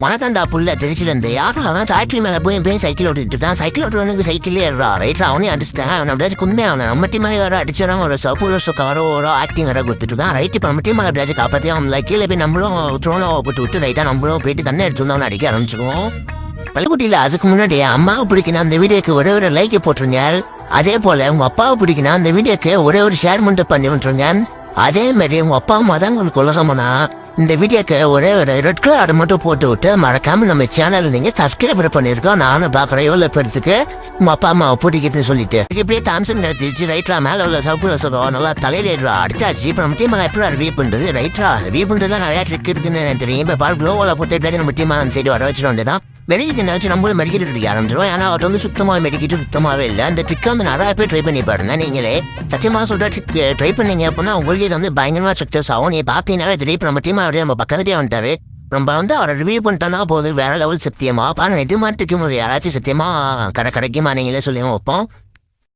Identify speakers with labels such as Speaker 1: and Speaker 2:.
Speaker 1: வணக்கம்டா புள்ள திருச்சிலேருந்து யாரும் அவன்? ஃபேக்ட்ரி மேலே போய் போய் சைக்கிள் ஓட்டிட்டு இருக்கான் சைக்கிள் ஓட்டுறவனுக்கு சைக்கிளே ஏறா ரைட்டா அவனே அடிச்சிட்டேன். அவன் அப்படியே குன்மே அவனை. மட்டி டீம் மேலே வர அடிச்சிடறான் ஒரு சப்போல சுக்காரோ ஒரு ஆக்டிங் வர கொடுத்துருக்கான் ரைட் இப்போ மட்டி மேலே அப்படியே காப்பாற்றி அவன் கீழே போய் நம்மளும் த்ரோனோ போட்டு விட்டு ரைட்டாக நம்மளும் போயிட்டு தண்ணி எடுத்து வந்து அவனை அடிக்க ஆரம்பிச்சிருவோம் பள்ளிக்குட்டியில் அதுக்கு முன்னாடி அம்மாவை பிடிக்கணும் அந்த வீடியோக்கு ஒரே ஒரு லைக் போட்டுருங்க அதே போல உங்க அப்பாவை பிடிக்கணும் அந்த வீடியோக்கு ஒரே ஒரு ஷேர் மட்டும் பண்ணி விட்டுருங்க அதே மாதிரி உங்க அப்பா அம்மா தான் உங்களுக்கு உலகமானா இந்த வீடியோக்கு ஒரே ஒரு ரெட் கலர் மட்டும் போட்டு விட்டு மறக்காம நம்ம சேனல் நீங்க சப்ஸ்கிரைப் பண்ணிருக்கோம். நானும் பாக்குறேன். எவ்வளவு பேருக்கு உங்க அப்பா அம்மாவை பிடிக்குதுன்னு சொல்லிட்டு. இப்படியே தாம்சன் கிடைச்சிச்சு ரைட்ரா மேல உள்ள சவுக்குல சொல்லுவோம் நல்லா தலையில அடிச்சாச்சு. இப்ப நம்ம டீம் எப்படி ரிவ்யூ பண்றது ரைட்ரா ரிவ்யூ பண்றதுலாம் நிறைய ட்ரிக் இருக்குன்னு எனக்கு தெரியும் இப்ப பால் க்ளோவில் போட்டு எப்படியாவது நம்ம டீமாக அந்த சைடு வர வச்சிட வேண்டியதான் மெடிக்கிட்டு நினச்சி நம்மளும் மெடிக்கிட்டு இருக்க ஆரம்பிச்சிடும் ஏன்னா அவர் வந்து சுத்தமாக மெடிக்கிட்டு சுத்தமாகவே இல்லை அந்த ட்ரிக்கை வந்து நிறைய பேர் ட்ரை பண்ணி பாருங்க நீங்களே சத்தியமாக சொல்கிற ட்ரிக் ட்ரை பண்ணீங்க அப்படின்னா உங்களுக்கு இது வந்து பயங்கரமாக சக்ஸஸ் ஆகும் நீ பார்த்தீங்கன்னாவே தெரியும் நம்ம டீம் அவரே நம்ம பக்கத்துலேயே வந்துட்டாரு நம்ம வந்து அவரை ரிவ்யூ பண்ணிட்டோம்னா போதும் வேற லெவல் சத்தியமாக பாருங்கள் இது மாதிரி யாராச்சும் சத்தியமாக கடை கிடைக்குமா நீங்களே சொல்லி வைப்போம்